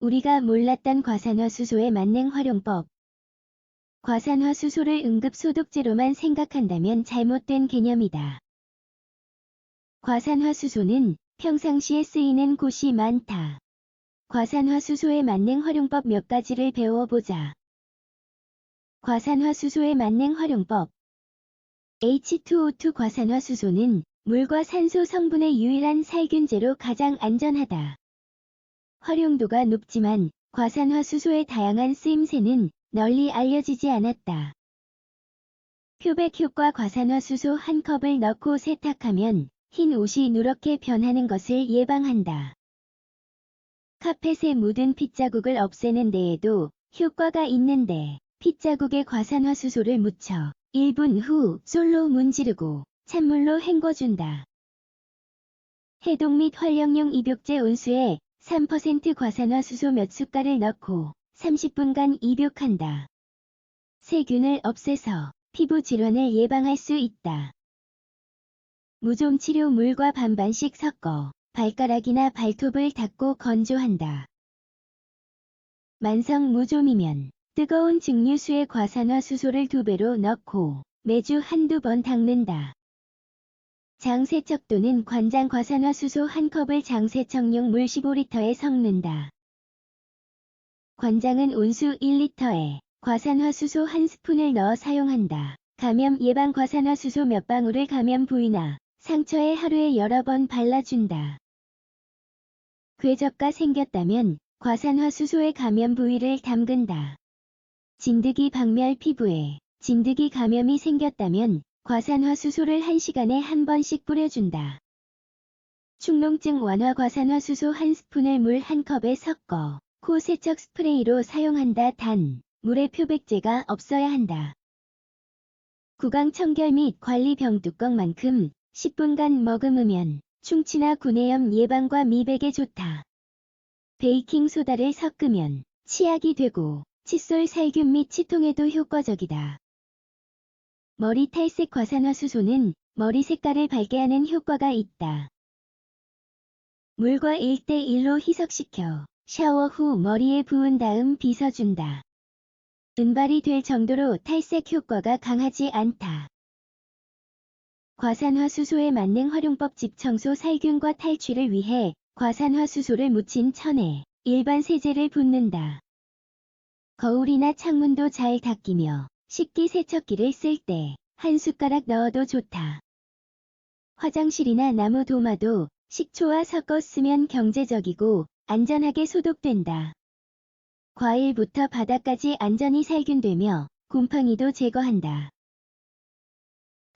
우리가 몰랐던 과산화수소의 만능 활용법. 과산화수소를 응급소독제로만 생각한다면 잘못된 개념이다. 과산화수소는 평상시에 쓰이는 곳이 많다. 과산화수소의 만능 활용법 몇 가지를 배워보자. 과산화수소의 만능 활용법 H2O2 과산화수소는 물과 산소 성분의 유일한 살균제로 가장 안전하다. 활용도가 높지만 과산화 수소의 다양한 쓰임새는 널리 알려지지 않았다. 표백 효과 과산화 수소 한 컵을 넣고 세탁하면 흰 옷이 누렇게 변하는 것을 예방한다. 카펫에 묻은 핏자국을 없애는 데에도 효과가 있는데 핏자국에 과산화 수소를 묻혀 1분 후 솔로 문지르고 찬물로 헹궈준다. 해독 및 활력용 입욕제 온수에 3% 과산화 수소 몇 숟갈을 넣고 30분간 입욕한다. 세균을 없애서 피부 질환을 예방할 수 있다. 무좀 치료 물과 반반씩 섞어 발가락이나 발톱을 닦고 건조한다. 만성 무좀이면 뜨거운 증류수에 과산화 수소를 두 배로 넣고 매주 한두 번 닦는다. 장세척 또는 관장 과산화수소 한 컵을 장세척용 물 15리터에 섞는다. 관장은 온수 1리터에 과산화수소 한 스푼을 넣어 사용한다. 감염 예방 과산화수소 몇 방울을 감염 부위나 상처에 하루에 여러 번 발라준다. 궤적가 생겼다면 과산화수소의 감염 부위를 담근다. 진드기 박멸 피부에 진드기 감염이 생겼다면 과산화수소를 1시간에 한 번씩 뿌려준다. 축농증 완화 과산화수소 한 스푼을 물 한 컵에 섞어 코 세척 스프레이로 사용한다. 단, 물에 표백제가 없어야 한다. 구강 청결 및 관리 병 뚜껑만큼 10분간 머금으면 충치나 구내염 예방과 미백에 좋다. 베이킹 소다를 섞으면 치약이 되고 칫솔 살균 및 치통에도 효과적이다. 머리 탈색 과산화수소는 머리 색깔을 밝게 하는 효과가 있다. 물과 1대1로 희석시켜 샤워 후 머리에 부은 다음 빗어준다. 은발이 될 정도로 탈색 효과가 강하지 않다. 과산화수소의 만능 활용법 집 청소 살균과 탈취를 위해 과산화수소를 묻힌 천에 일반 세제를 붓는다. 거울이나 창문도 잘 닦이며 식기 세척기를 쓸 때 한 숟가락 넣어도 좋다. 화장실이나 나무 도마도 식초와 섞어 쓰면 경제적이고 안전하게 소독된다. 과일부터 바닥까지 안전히 살균되며 곰팡이도 제거한다.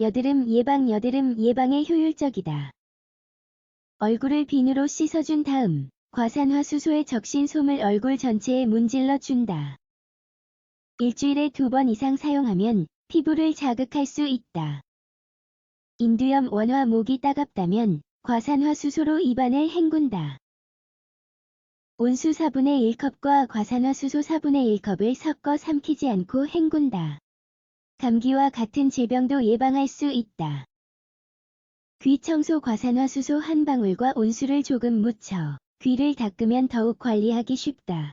여드름 예방 여드름 예방에 효율적이다. 얼굴을 비누로 씻어준 다음 과산화수소에 적신 솜을 얼굴 전체에 문질러 준다. 일주일에 두 번 이상 사용하면 피부를 자극할 수 있다. 인두염 원화 목이 따갑다면 과산화 수소로 입안을 헹군다. 온수 4분의 1컵과 과산화 수소 4분의 1컵을 섞어 삼키지 않고 헹군다. 감기와 같은 질병도 예방할 수 있다. 귀 청소 과산화 수소 한 방울과 온수를 조금 묻혀 귀를 닦으면 더욱 관리하기 쉽다.